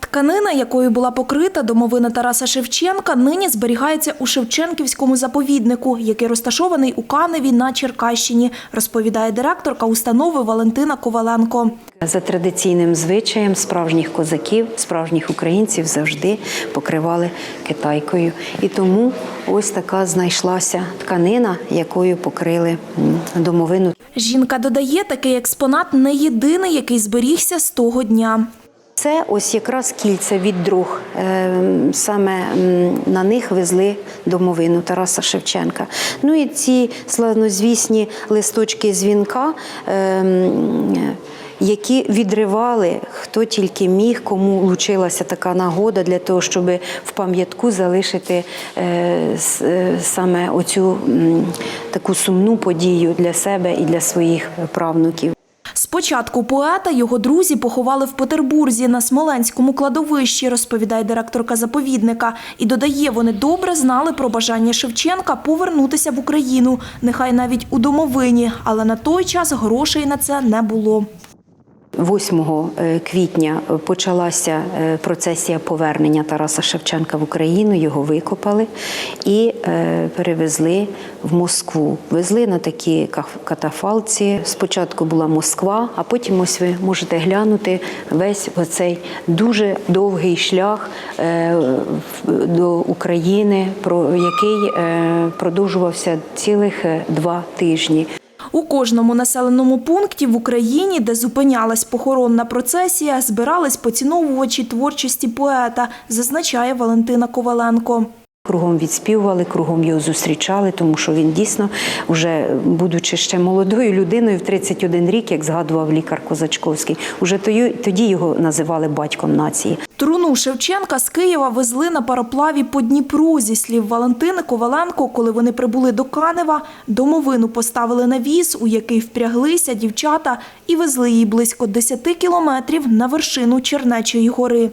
Тканина, якою була покрита домовина Тараса Шевченка, нині зберігається у Шевченківському заповіднику, який розташований у Каневі на Черкащині, розповідає директорка установи Валентина Коваленко. За традиційним звичаєм справжніх козаків, справжніх українців завжди покривали китайкою. І тому ось така знайшлася тканина, якою покрили домовину. Жінка додає, такий експонат не єдиний, який зберігся з того дня. Це ось якраз кільця від друг. Е, Саме на них везли домовину Тараса Шевченка. Ну і ці славнозвісні листочки з вінка. е, Які відривали хто тільки міг, кому лучилася така нагода для того, щоб в пам'ятку залишити е, саме оцю таку сумну подію для себе і для своїх правнуків. Спочатку поета його друзі поховали в Петербурзі на Смоленському кладовищі, розповідає директорка заповідника. І додає, вони добре знали про бажання Шевченка повернутися в Україну, нехай навіть у домовині, але на той час грошей на це не було. 8 квітня почалася е, процесія повернення Тараса Шевченка в Україну. Його викопали і е, перевезли в Москву. Везли на такі катафалці. Спочатку була Москва, а потім ось ви можете глянути весь оцей дуже довгий шлях е, до України, про який е, продовжувався цілих е, два тижні. У кожному населеному пункті в Україні, де зупинялась похоронна процесія, збирались поціновувачі творчості поета, зазначає Валентина Коваленко. Кругом відспівували, кругом його зустрічали, тому що він дійсно, вже будучи ще молодою людиною, в 31 рік, як згадував лікар Козачковський, уже тоді, його називали батьком нації. Труну Шевченка з Києва везли на пароплаві по Дніпру. Зі слів Валентини Коваленко, коли вони прибули до Канева, домовину поставили на віз, у який впряглися дівчата, і везли її близько 10 кілометрів на вершину Чернечої гори.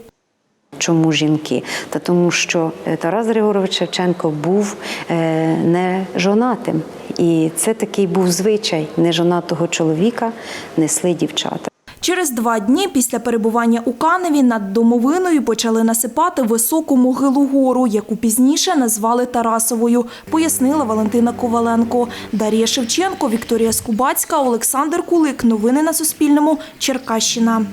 Чому жінки? Та тому, що е, Тарас Григорович Шевченко був е, не жонатим. І це такий був звичай нежонатого чоловіка несли дівчата. Через два дні після перебування у Каневі над домовиною почали насипати високу могилу гору, яку пізніше назвали Тарасовою, пояснила Валентина Коваленко. Дар'я Шевченко, Вікторія Скубацька, Олександр Кулик. Новини на Суспільному. Черкащина.